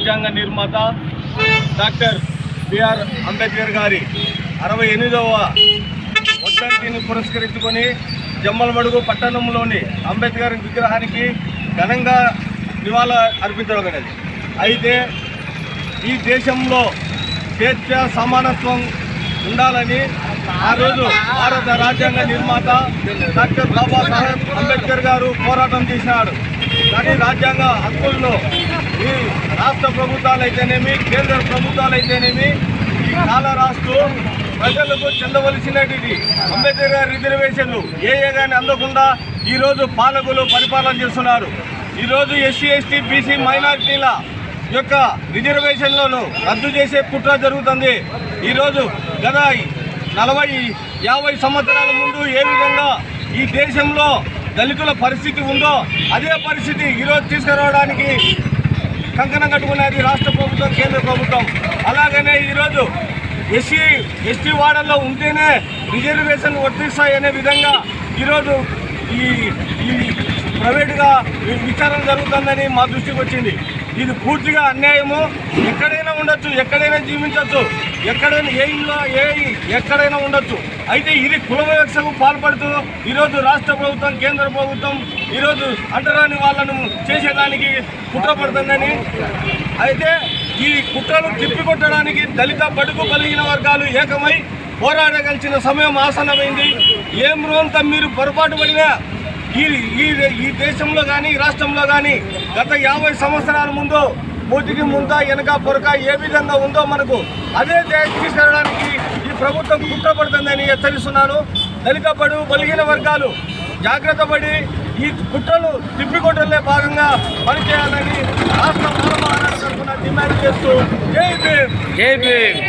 రాజ్యాంగ నిర్మాత doctor BR Ambedkar గారి అరవై ఎనిమిదవ వర్ధంతిని పురస్కరించుకొని జమ్మలమడుగు పట్టణంలోని అంబేద్కర్ విగ్రహానికి ఘనంగా నివాళ అర్పించడం అయితే ఈ దేశంలో స్వేచ్ఛ సమానత్వం ఉండాలని ఆ రోజు భారత రాజ్యాంగ నిర్మాత డాక్టర్ బాబాసాహెబ్ అంబేద్కర్ గారు పోరాటం చేసినాడు. కానీ రాజ్యాంగ హక్కుల్లో ఈ రాష్ట్ర ప్రభుత్వాలు అయితేనేమి కేంద్ర ప్రభుత్వాలు అయితేనేమి ఈ కాల రాస్తూ ప్రజలకు చెందవలసినటిది. అంబేద్కర్ గారి రిజర్వేషన్లు ఏ ఏ కానీ అందకుండా ఈరోజు పాలకులు పరిపాలన చేస్తున్నారు. ఈరోజు ఎస్సీ ఎస్టీ బీసీ మైనారిటీల యొక్క రిజర్వేషన్లను రద్దు చేసే కుట్ర జరుగుతుంది. ఈరోజు గత నలభై యాభై సంవత్సరాల ముందు ఏ విధంగా ఈ దేశంలో దళితుల పరిస్థితి ఉందో అదే పరిస్థితి ఈరోజు తీసుకురావడానికి కంకణం కట్టుకున్నది రాష్ట్ర ప్రభుత్వం కేంద్ర ప్రభుత్వం. అలాగనే ఈరోజు ఎస్సీ ఎస్టీ వాడల్లో ఉంటేనే రిజర్వేషన్ వర్తిస్తాయనే విధంగా ఈరోజు ఈ ఈ ప్రైవేటుగా ఈ విచారణ జరుగుతుందని మా దృష్టికి వచ్చింది. ఇది పూర్తిగా అన్యాయము. ఎక్కడైనా ఉండొచ్చు ఎక్కడైనా జీవించవచ్చు ఎక్కడైనా ఏ ఇల్లు ఏ ఎక్కడైనా ఉండొచ్చు. అయితే ఇది కుల వివక్షకు పాల్పడుతూ ఈరోజు రాష్ట్ర ప్రభుత్వం కేంద్ర ప్రభుత్వం ఈరోజు అంటరాని వాళ్ళను చేసేదానికి కుట్రపడుతుందని అయితే ఈ కుట్రలు తిప్పికొట్టడానికి దళిత బడుగు కలిగిన వర్గాలు ఏకమై పోరాడగలిసిన సమయం ఆసనమైంది ఏం రోజంత మీరు పొరపాటు పడినా ఈ ఈ ఈ దేశంలో కానీ ఈ రాష్ట్రంలో కానీ గత యాభై సంవత్సరాల ముందు మూతికి ముంద వెనక పొరక ఏ విధంగా ఉందో మనకు అదే తీసుకెళ్ళడానికి ఈ ప్రభుత్వం కుట్రపడుతుందని హెచ్చరిస్తున్నాను. దళిత బడు బలిగిన వర్గాలు జాగ్రత్త పడి ఈ కుట్రలు తిప్పికొట్టలే భాగంగా పనిచేయాలని రాష్ట్ర తరఫున డిమాండ్ చేస్తూ జై భీమ్. జై భీమ్.